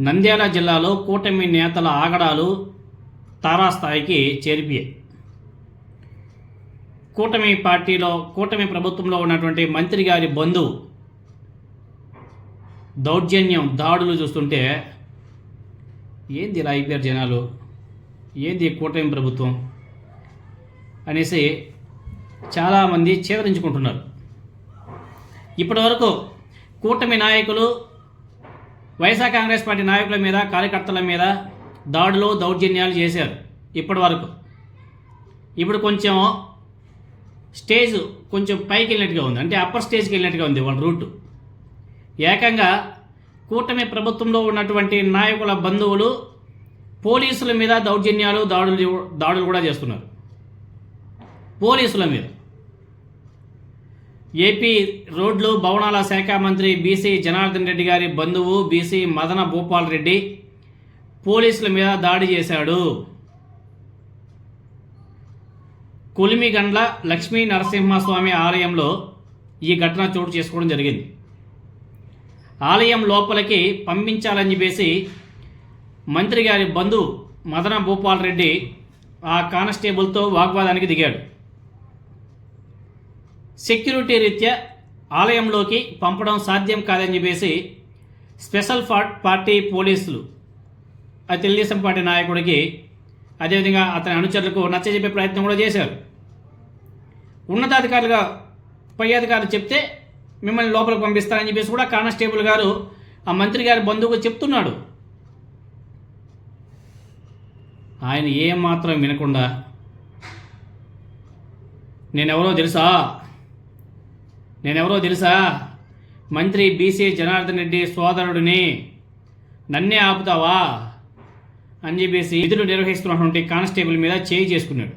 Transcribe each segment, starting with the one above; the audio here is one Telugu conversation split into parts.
నంద్యాల జిల్లాలో కూటమి నేతల ఆగడాలు తారాస్థాయికి చేరిపోయాయి కూటమి పార్టీలో కూటమి ప్రభుత్వంలో ఉన్నటువంటి మంత్రి గారి బంధువు దౌర్జన్యం దాడులు చూస్తుంటే ఏంది ఇలా అయిపోయారు జనాలు? ఏంది కూటమి ప్రభుత్వం? అనేసి చాలామంది చేదరించుకుంటున్నారు. ఇప్పటివరకు కూటమి నాయకులు వైఎస్ఆర్ కాంగ్రెస్ పార్టీ నాయకుల మీద కార్యకర్తల మీద దాడులు దౌర్జన్యాలు చేశారు ఇప్పటి వరకు. ఇప్పుడు కొంచెం స్టేజ్ కొంచెం పైకి వెళ్ళినట్టుగా ఉంది. అంటే అప్పర్ స్టేజ్కి వెళ్ళినట్టుగా ఉంది వాళ్ళ రూట్. ఏకంగా కూటమి ప్రభుత్వంలో ఉన్నటువంటి నాయకుల బంధువులు పోలీసుల మీద దౌర్జన్యాలు దాడులు దాడులు కూడా చేస్తున్నారు. పోలీసుల మీద. ఏపీ రోడ్లు భవనాల శాఖ మంత్రి బీసీ జనార్దన్ రెడ్డి గారి బంధువు బీసీ మదన భూపాల్ రెడ్డి పోలీసుల మీద దాడి చేశాడు. కొలిమిగండ్ల లక్ష్మీ నరసింహస్వామి ఆలయంలో ఈ ఘటన చోటు చేసుకోవడం జరిగింది. ఆలయం లోపలికి పంపించాలని చెప్పేసి మంత్రి గారి బంధువు మదన భూపాల్ రెడ్డి ఆ కానిస్టేబుల్తో వాగ్వాదానికి దిగాడు. సెక్యూరిటీ రీత్యా ఆలయంలోకి పంపడం సాధ్యం కాదని చెప్పేసి స్పెషల్ పార్టీ పోలీసులు ఆ తెలుగుదేశం పార్టీ నాయకుడికి అదేవిధంగా అతని అనుచరులకు నచ్చజెప్పే ప్రయత్నం కూడా చేశారు. ఉన్నతాధికారులుగా పై అధికారులు చెప్తే మిమ్మల్ని లోపలికి పంపిస్తారని చెప్పేసి కూడా కానిస్టేబుల్ గారు ఆ మంత్రి గారి బంధువుకు చెప్తున్నాడు. ఆయన ఏం మాత్రం వినకుండా నేనెవరో తెలుసా? నేనెవరో తెలుసా? మంత్రి బీసీ జనార్దన్ రెడ్డి సోదరుడిని. నన్నే ఆపుతావా? అని చెప్పేసి విధులు నిర్వహిస్తున్నటువంటి కానిస్టేబుల్ మీద చేయి చేసుకున్నాడు.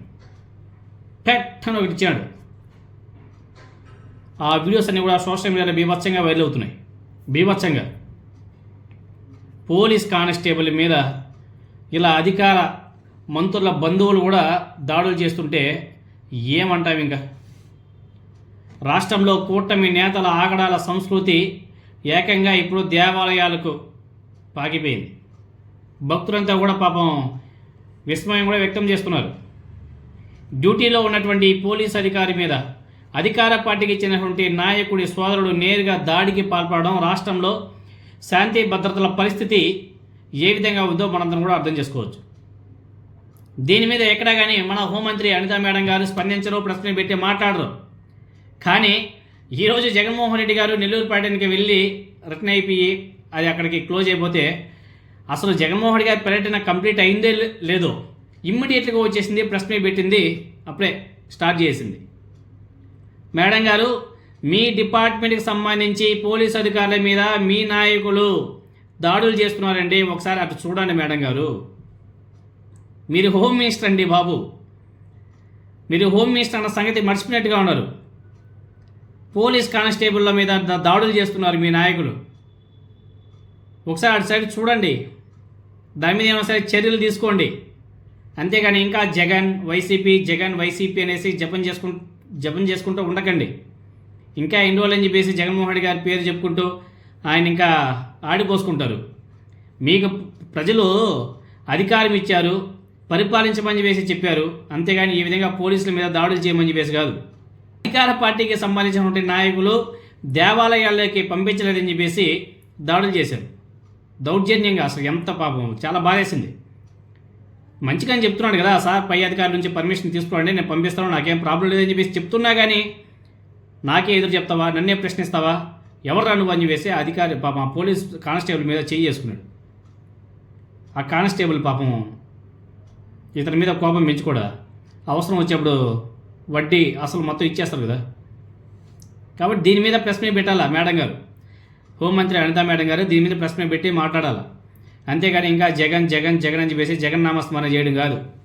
పెట్టను ఒకటి ఇచ్చాడు. ఆ వీడియోస్ అన్నీ కూడా సోషల్ మీడియాలో బీభత్సంగా వైరల్ అవుతున్నాయి. బీభత్సంగా. పోలీస్ కానిస్టేబుల్ మీద ఇలా అధికార మంత్రుల బంధువులు కూడా దాడులు చేస్తుంటే ఏమంటావు ఇంకా? రాష్ట్రంలో కూటమి నేతల ఆగడాల సంస్కృతి ఏకంగా ఇప్పుడు దేవాలయాలకు పాకిపోయింది. భక్తులంతా కూడా పాపం విస్మయం కూడా వ్యక్తం చేస్తున్నారు. డ్యూటీలో ఉన్నటువంటి పోలీస్ అధికారి మీద అధికార పార్టీకి చెందినటువంటి నాయకుడి సోదరుడు నేరుగా దాడికి పాల్పడడం రాష్ట్రంలో శాంతి భద్రతల పరిస్థితి ఏ విధంగా ఉందో మనందరం కూడా అర్థం చేసుకోవచ్చు. దీని మీద ఎక్కడా కానీ మన హోంమంత్రి అనితా మేడం గారు స్పందించరు ప్రశ్న పెట్టి మాట్లాడరు. కానీ ఈరోజు జగన్మోహన్ రెడ్డి గారు నెల్లూరు పర్యటనకి వెళ్ళి రిటర్న్ అయిపోయి అది అక్కడికి క్లోజ్ అయిపోతే అసలు జగన్మోహన్ రెడ్డి గారి పర్యటన కంప్లీట్ అయిందే లేదో. ఇమ్మీడియట్గా వచ్చేసింది ప్రెస్ మీట్ పెట్టింది అప్పుడే స్టార్ట్ చేసింది. మేడం గారు మీ డిపార్ట్మెంట్కి సంబంధించి పోలీస్ అధికారుల మీద మీ నాయకులు దాడులు చేస్తున్నారండి. ఒకసారి అటు చూడండి మేడం గారు. మీరు హోమ్ మినిస్టర్ అండి బాబు. మీరు హోమ్ మినిస్టర్ అన్న సంగతి మర్చిపోయినట్టుగా ఉన్నారు. పోలీస్ కానిస్టేబుల్ల మీద దాడులు చేస్తున్నారు మీ నాయకులు. ఒకసారి అటు సైడ్ చూడండి. దాని మీద ఏమైనా సరే చర్యలు తీసుకోండి. అంతేగాని ఇంకా జగన్ వైసీపీ జగన్ వైసీపీ అనేసి జపం చేసుకు జపం చేసుకుంటూ ఉండకండి. ఇంకా ఎన్ని రోజులు అని చెప్పేసి జగన్మోహన్ రెడ్డి గారి పేరు చెప్పుకుంటూ ఆయన ఇంకా ఆడిపోసుకుంటారు. మీకు ప్రజలు అధికారం ఇచ్చారు పరిపాలించమని చెప్పేసి చెప్పారు. అంతేగాని ఈ విధంగా పోలీసుల మీద దాడులు చేయమని చెప్పేసి కాదు. అధికార పార్టీకి సంబంధించినటువంటి నాయకులు దేవాలయాల్లోకి పంపించలేదని చెప్పేసి దాడులు చేశారు. దౌర్జన్యంగా అసలు ఎంత పాపం. చాలా బాధేసింది. మంచిగా అని చెప్తున్నాడు కదా సార్ పై అధికారి నుంచి పర్మిషన్ తీసుకోండి నేను పంపిస్తాను నాకేం ప్రాబ్లం లేదని చెప్పేసి చెప్తున్నా కానీ నాకే ఎదురు చెప్తావా? నన్నే ప్రశ్నిస్తావా? ఎవరు రాను అని చెప్పేసి అధికారి పాపం ఆ పోలీస్ కానిస్టేబుల్ మీద చేయి చేసుకున్నాడు ఆ కానిస్టేబుల్ పాపం ఇతని మీద కోపం పెంచుకోడా అవసరం వచ్చేప్పుడు వడ్డీ అసలు మొత్తం ఇచ్చేస్తారు కదా. కాబట్టి దీని మీద ప్రశ్న పెట్టాలా మేడం గారు? హోంమంత్రి అనితా మేడం గారు దీని మీద ప్రశ్న పెట్టి మాట్లాడాలి? అంతేగాని ఇంకా జగన్ జగన్ జగన్ అని చెప్పేసి జగన్ నామస్మరణ చేయడం కాదు.